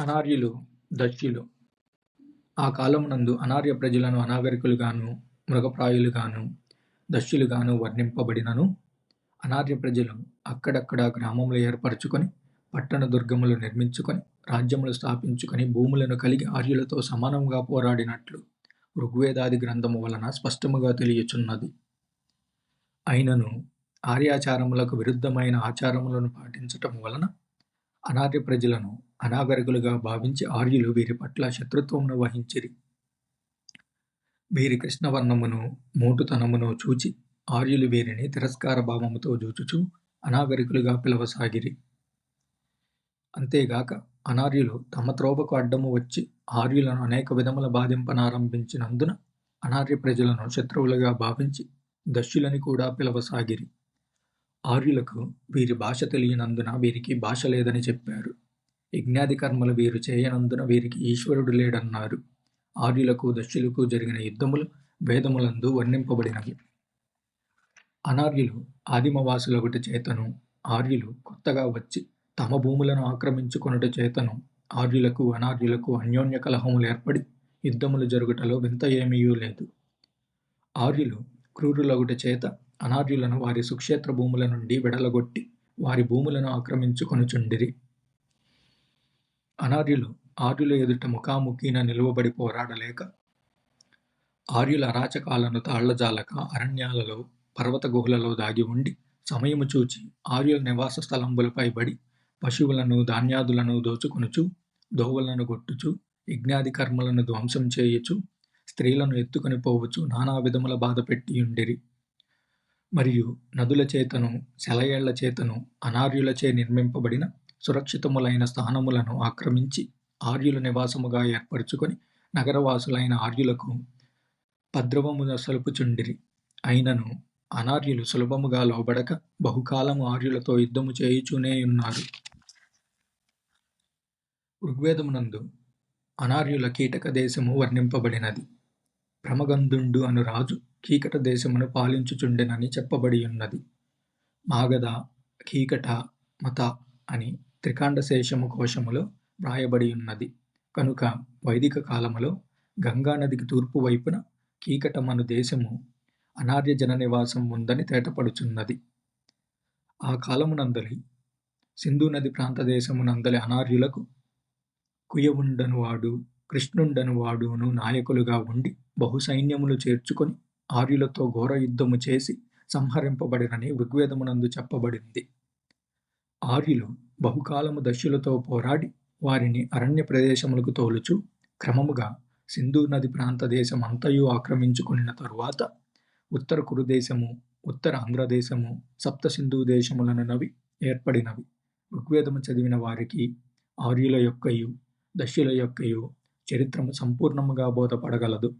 అనార్యులు దస్యులు ఆ కాలమునందు అనార్య ప్రజలను అనాగరికులుగాను మృగప్రాయులుగాను దస్యులుగాను వర్ణింపబడినను అనార్య ప్రజలు అక్కడక్కడ గ్రామములు ఏర్పరచుకొని పట్టణ దుర్గములు నిర్మించుకొని రాజ్యములు స్థాపించుకొని భూములను కలిగి ఆర్యులతో సమానంగా పోరాడినట్లు ఋగ్వేదాది గ్రంథము వలన స్పష్టముగా తెలియచున్నది. అయినను ఆర్యాచారములకు విరుద్ధమైన ఆచారములను పాటించటం వలన అనార్య ప్రజలను అనాగరికులుగా భావించి ఆర్యులు వీరి పట్ల శత్రుత్వమును వహించిరి వీరి కృష్ణవర్ణమును మోటుతనమును చూచి ఆర్యులు వీరిని తిరస్కార భావముతో చూచుచు అనాగరికులుగా పిలవసాగిరి. అంతేగాక అనార్యులు తమ త్రోవకు అడ్డము వచ్చి ఆర్యులను అనేక విధముల బాధింపనారంభించినందున అనార్య ప్రజలను శత్రువులుగా భావించి దస్యులని కూడా పిలవసాగిరి. ఆర్యులకు వీరి భాష తెలియనందున వీరికి భాష లేదని చెప్పారు. యజ్ఞాది కర్మలు వీరు చేయనందున వీరికి ఈశ్వరుడు లేడన్నారు. ఆర్యులకు దశులకు జరిగిన యుద్ధములు వేదములందు వర్ణింపబడినవి. అనార్యులు ఆదిమవాసులొకటి చేతను ఆర్యులు కొత్తగా వచ్చి తమ భూములను ఆక్రమించుకొనుట చేతను ఆర్యులకు అనార్యులకు అన్యోన్య కలహములు ఏర్పడి యుద్ధములు జరుగుటలో వింత ఏమీయూ లేదు. ఆర్యులు క్రూరులగుట చేత అనార్యులను వారి సుక్షేత్ర భూముల నుండి వెడలగొట్టి వారి భూములను ఆక్రమించుకొనుచుండిరి అనార్యులు ఆర్యుల ఎదుట ముఖాముఖిన నిలువబడి పోరాడలేక ఆర్యుల అరాచకాలను తాళ్ళజాలక అరణ్యాలలో పర్వత గుహలలో దాగి ఉండి సమయము చూచి ఆర్యుల నివాస స్థలంబులపై బడి పశువులను ధాన్యాదులను దోచుకొనుచు దోవలను కొట్టుచు యజ్ఞాది కర్మలను ధ్వంసం చేయుచు స్త్రీలను ఎత్తుకొని పోవచ్చు నానా విధముల బాధ పెట్టియుండిరి మరియు నదుల చేతను సెలయేళ్ళ చేతను అనార్యులచే నిర్మింపబడిన సురక్షితములైన స్థానములను ఆక్రమించి ఆర్యుల నివాసముగా ఏర్పరచుకొని నగరవాసులైన ఆర్యులకు పద్రవమున సలుపుచుండిరి. అయినను అనార్యులు సులభముగా లోబడక బహుకాలము ఆర్యులతో యుద్ధము చేయుచూనే ఉన్నారు. ఋగ్వేదమునందు అనార్యుల కీటక దేశము వర్ణింపబడినది. ప్రమగంధుండు అను రాజు కీకట దేశమును పాలించుచుండెనని చెప్పబడి ఉన్నది మాగధ కీకట మత అని త్రికాండశేషము కోశములో వ్రాయబడి ఉన్నది కనుక వైదిక కాలములో గంగానదికి తూర్పు వైపున కీకటమను దేశము అనార్య జన నివాసం ఉందని తేటపడుచున్నది. ఆ కాలమునందలి సింధు నది ప్రాంత దేశమునందలి అనార్యులకు కుయవుండనువాడు కృష్ణుండనువాడును నాయకులుగా ఉండి బహుసైన్యములు చేర్చుకొని ఆర్యులతో ఘోర యుద్ధము చేసి సంహరింపబడినని ఋగ్వేదమునందు చెప్పబడింది. ఆర్యులు బహుకాలము దశ్యులతో పోరాడి వారిని అరణ్య ప్రదేశములకు తోలుచు క్రమముగా సింధు నది ప్రాంత దేశం అంతయు ఆక్రమించుకున్న తరువాత ఉత్తర కురుదేశము ఉత్తర ఆంధ్రదేశము సప్త సింధు దేశములనవి ఏర్పడినవి. ఋగ్వేదము చదివిన వారికి ఆర్యుల యొక్కయు దశ్యుల యొక్కయు చరిత్రము సంపూర్ణముగా బోధపడగలదు.